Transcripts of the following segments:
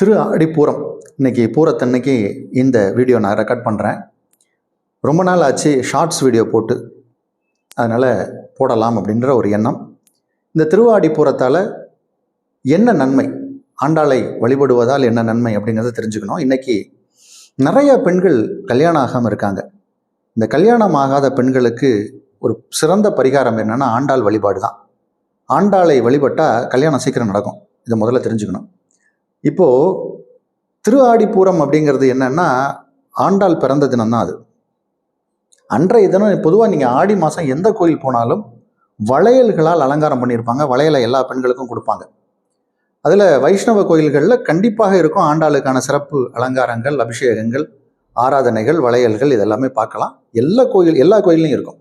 திரு ஆடிப்பூரம் இன்னைக்கு பூரத்தன்னைக்கு இந்த வீடியோ நான் ரெக்கார்ட் பண்ணுறேன் ரொம்ப நாள் ஆச்சு ஷார்ட்ஸ் வீடியோ போட்டு. அதனால் போடலாம் அப்படின்ற ஒரு எண்ணம். இந்த திருவாடிப்பூரத்தால் என்ன நன்மை? ஆண்டாளை வழிபடுவதால் என்ன நன்மை அப்படிங்கிறத தெரிஞ்சுக்கணும். இன்றைக்கி நிறைய பெண்கள் கல்யாணம் ஆகாமல் இருக்காங்க. இந்த கல்யாணம் ஆகாத பெண்களுக்கு ஒரு சிறந்த பரிகாரம் என்னென்னா ஆண்டாள் வழிபாடு தான் ஆண்டாளை வழிபட்டால் கல்யாணம் சீக்கிரம் நடக்கும். இதை முதல்ல தெரிஞ்சுக்கணும். இப்போது திரு ஆடிப்பூரம் அப்படிங்கிறது என்னென்னா ஆண்டாள் பிறந்த தினம்தான் அது. அன்றைய தினம் பொதுவாக நீங்கள் ஆடி மாதம் எந்த கோயில் போனாலும் வளையல்களால் அலங்காரம் பண்ணியிருப்பாங்க. வளையலை எல்லா பெண்களுக்கும் கொடுப்பாங்க. அதில் வைஷ்ணவ கோயில்களில் கண்டிப்பாக இருக்கும் ஆண்டாளுக்கான சிறப்பு அலங்காரங்கள் அபிஷேகங்கள் ஆராதனைகள் வளையல்கள் இதெல்லாமே பார்க்கலாம். எல்லா கோயில் எல்லா கோயில்லையும் இருக்கும்.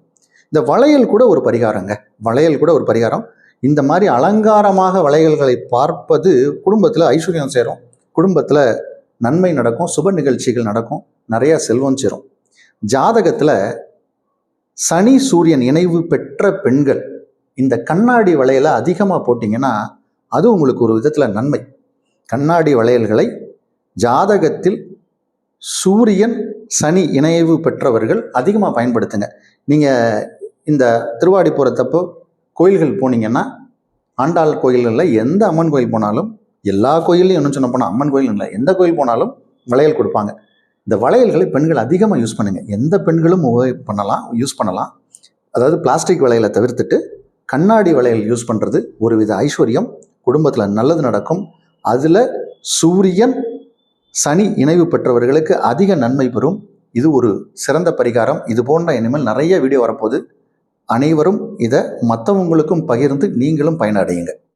இந்த வளையல் கூட ஒரு பரிகாரங்க. வளையல் கூட ஒரு பரிகாரம். இந்த மாதிரி அலங்காரமாக வளையல்களை பார்ப்பது குடும்பத்தில் ஐஸ்வர்யம் சேரும். குடும்பத்தில் நன்மை நடக்கும் சுப நிகழ்ச்சிகள் நடக்கும் நிறையா செல்வம் சேரும். ஜாதகத்தில் சனி சூரியன் இணைவு பெற்ற பெண்கள் இந்த கண்ணாடி வளையலை அதிகமாக போட்டிங்கன்னா அது உங்களுக்கு ஒரு விதத்தில் நன்மை. கண்ணாடி வளையல்களை ஜாதகத்தில் சூரியன் சனி இணைவு பெற்றவர்கள் அதிகமாக பயன்படுத்துங்க. நீங்கள் இந்த திருவாடிப்புறத்தப்போ கோயில்கள் போனீங்கன்னா ஆண்டாள் கோயில்களில் எந்த அம்மன் கோயில் போனாலும் எல்லா கோயில்லையும் என்ன சொன்ன போனால் அம்மன் கோயில் இல்லை எந்த கோயில் போனாலும் வளையல் கொடுப்பாங்க. இந்த வளையல்களை பெண்கள் அதிகமாக யூஸ் பண்ணுங்கள் எந்த பெண்களும் உபயோக பண்ணலாம் யூஸ் பண்ணலாம். அதாவது பிளாஸ்டிக் வளையலை தவிர்த்துட்டு கண்ணாடி வளையல் யூஸ் பண்ணுறது ஒரு வித ஐஸ்வர்யம். குடும்பத்தில் நல்லது நடக்கும். அதில் சூரியன் சனி இணைவு பெற்றவர்களுக்கு அதிக நன்மை பெறும். இது ஒரு சிறந்த பரிகாரம். இது போன்ற இனிமேல் நிறைய வீடியோ வரப்போகுது. அனைவரும் இதை மற்றவங்களுக்கும் பகிர்ந்து நீங்களும் பயனடையுங்க.